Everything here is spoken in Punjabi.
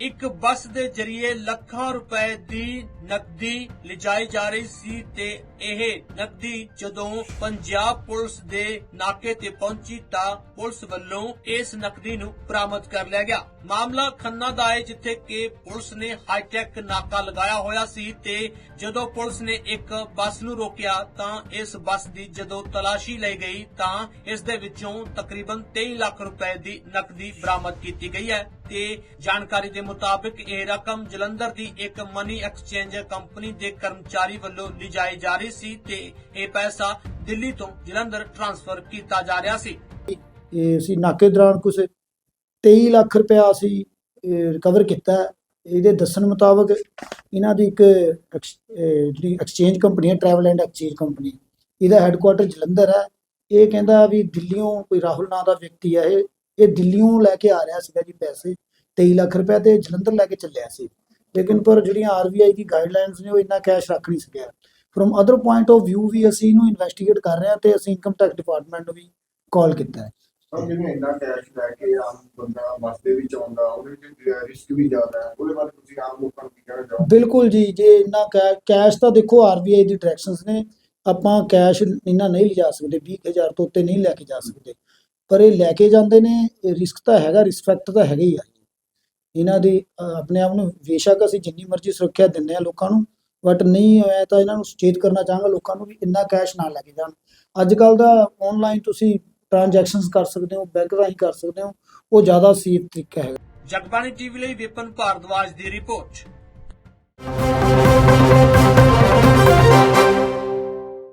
ਇੱਕ ਬੱਸ ਦੇ ਜ਼ਰੀਏ ਲੱਖਾਂ ਰੁਪਏ ਦੀ ਨਕਦੀ ਲਿਜਾਈ ਜਾ ਰਹੀ ਸੀ ਤੇ ਇਹ ਨਕਦੀ ਜਦੋਂ ਪੰਜਾਬ ਪੁਲਿਸ ਦੇ ਨਾਕੇ ਤੇ ਪਹੁੰਚੀ ਤਾਂ ਪੁਲਿਸ ਵੱਲੋਂ ਇਸ ਨਕਦੀ ਨੂੰ ਬਰਾਮਦ ਕਰ ਲਿਆ ਗਿਆ। ਮਾਮਲਾ ਖੰਨਾ ਦਾ ਹੈ, ਜਿੱਥੇ ਕਿ ਪੁਲਿਸ ਨੇ ਹਾਈਟੈਕ ਨਾਕਾ ਲਗਾਇਆ ਹੋਇਆ ਸੀ ਤੇ ਜਦੋਂ ਪੁਲਿਸ ਨੇ ਇੱਕ ਬੱਸ ਨੂੰ ਰੋਕਿਆ ਤਾਂ ਇਸ ਬੱਸ ਦੀ ਜਦੋਂ ਤਲਾਸ਼ੀ ਲਈ ਗਈ ਤਾਂ ਇਸ ਦੇ ਵਿੱਚੋਂ ਤਕਰੀਬਨ 23 ਲੱਖ ਰੁਪਏ ਦੀ ਨਕਦੀ ਬਰਾਮਦ ਕੀਤੀ ਗਈ ਹੈ। ਤੇ ਜਾਣਕਾਰੀ ਦੇ ਮੁਤਾਬਕ ਇਹ ਰਕਮ ਜਲੰਧਰ ਦੀ ਇੱਕ ਮਨੀ ਐਕਸਚੇਂਜ ਕੰਪਨੀ ਦੇ ਕਰਮਚਾਰੀ ਵੱਲੋਂ ਲਿਜਾਈ ਜਾ ਰਹੀ ਸੀ ਤੇ ਇਹ ਪੈਸਾ ਦਿੱਲੀ ਤੋਂ ਜਲੰਧਰ ਟ੍ਰਾਂਸਫਰ ਕੀਤਾ ਜਾ ਰਿਹਾ ਸੀ। ਇਹ ਅਸੀਂ ਨਾਕੇ ਦੌਰਾਨ ਕੁਝ 23 ਲੱਖ ਰੁਪਇਆ ਅਸੀਂ ਰਿਕਵਰ ਕੀਤਾ। ਇਹਦੇ ਦੱਸਣ ਮੁਤਾਬਕ ਇਹਨਾਂ ਦੀ ਇੱਕ ਜਿਹੜੀ ਐਕਸਚੇਂਜ ਕੰਪਨੀ ਹੈ ਟਰੈਵਲ ਐਂਡ ਐਕਸਚੇਂਜ ਕੰਪਨੀ, ਇਹਦਾ ਹੈੱਡਕੁਆਟਰ ਜਲੰਧਰ ਹੈ। ਇਹ ਕਹਿੰਦਾ ਵੀ ਦਿੱਲੀੋਂ ਕੋਈ ਰਾਹੁਲ ਨਾਂ ਦਾ ਵਿਅਕਤੀ ਹੈ ਇਹ। ਇਹ ਦਿੱਲੀੋਂ ਲੈ ਕੇ ਆ ਰਿਹਾ ਸੀਗਾ ਜੀ ਪੈਸੇ 23 ਲੱਖ ਰੁਪਏ ਤੇ ਜਲੰਧਰ ਲੈ ਕੇ ਚੱਲਿਆ ਸੀ। ਲੇਕਿਨ ਪਰ ਜਿਹੜੀਆਂ ਆਰਬੀਆਈ ਦੀ ਗਾਈਡਲਾਈਨਸ ਨੇ ਉਹ ਇੰਨਾ ਕੈਸ਼ ਰੱਖ ਨਹੀਂ ਸਕਿਆ। From other point of View ਵੀ ਅਸੀਂ ਇਹਨੂੰ ਇਨਵੈਸਟੀਗੇਟ ਕਰ ਰਹੇ ਹਾਂ ਤੇ ਅਸੀਂ ਇਨਕਮ ਟੈਕਸ ਡਿਪਾਰਟਮੈਂਟ ਨੂੰ ਵੀ ਕਾਲ ਕੀਤਾ ਹੈ। ਸਰ ਜਿਵੇਂ ਇੰਨਾ ਕੈਸ਼ ਲੈ ਕੇ ਆਮ ਬੰਦਾ ਬੱਸ ਦੇ ਵਿੱਚ ਆਉਂਦਾ ਉਹਦੇ ਵਿੱਚ ਰਿਸਕ ਵੀ ਜ਼ਿਆਦਾ ਹੈ ਉਹਦੇ ਬਾਰੇ ਤੁਸੀਂ ਆਮ ਲੋਕਾਂ ਨੂੰ ਕੀ ਕਹਿਣਾ ਚਾਹੋਗੇ? ਬਿਲਕੁਲ ਜੀ ਜੇ ਇੰਨਾ ਕੈਸ਼ ਤਾਂ ਦੇਖੋ ਆਰਬੀਆਈ ਦੀ ਡਾਇਰੈਕਸ਼ਨਸ ਨੇ ਆਪਾਂ ਕੈਸ਼ ਇੰਨਾ ਨਹੀਂ ਲਿਜਾ ਸਕਦੇ 20000 ਤੋਂ ਉੱਤੇ ਨਹੀਂ ਲੈ ਕੇ ਜਾ ਸਕਦੇ। ਪਰ ਇਹ ਲੈ ਕੇ ਜਾਂਦੇ ਨੇ ਰਿਸਕ ਤਾਂ ਹੈਗਾ ਰਿਸਕ ਫੈਕਟਰ ਤਾਂ ਹੈਗਾ ਹੀ ਆ। ਇਹਨਾਂ ਦੇ ਆਪਣੇ ਆਪ ਨੂੰ ਬੇਸ਼ੱਕ ਅਸੀਂ ਜਿੰਨੀ ਮਰਜ਼ੀ ਸੁਰੱਖਿਆ ਦਿੰਦੇ ਆ ਲੋਕਾਂ ਨੂੰ ਬਟ ਨਹੀਂ ਹੋਇਆ ਤਾਂ ਇਹਨਾਂ ਨੂੰ ਸੁਚੇਤ ਕਰਨਾ ਚਾਹਾਂਗਾ ਲੋਕਾਂ ਨੂੰ ਵੀ ਇੰਨਾ ਕੈਸ਼ ਨਾ ਲੈ ਕੇ ਜਾਣ। ਅੱਜ ਕੱਲ ਦਾ ਆਨਲਾਈਨ ਤੁਸੀਂ ਟ੍ਰਾਂਜੈਕਸ਼ਨਸ ਕਰ ਸਕਦੇ ਹੋ ਬੈਂਕ ਰਾਹੀਂ ਕਰ ਸਕਦੇ ਹੋ, ਉਹ ਜ਼ਿਆਦਾ ਸੇਫ ਤਰੀਕਾ ਹੈ ਜਗਬਾਣੀ ਟੀਵੀ ਲਈ ਵਿਪਨ ਭਾਰਦਵਾਜ ਦੀ ਰਿਪੋਰਟ।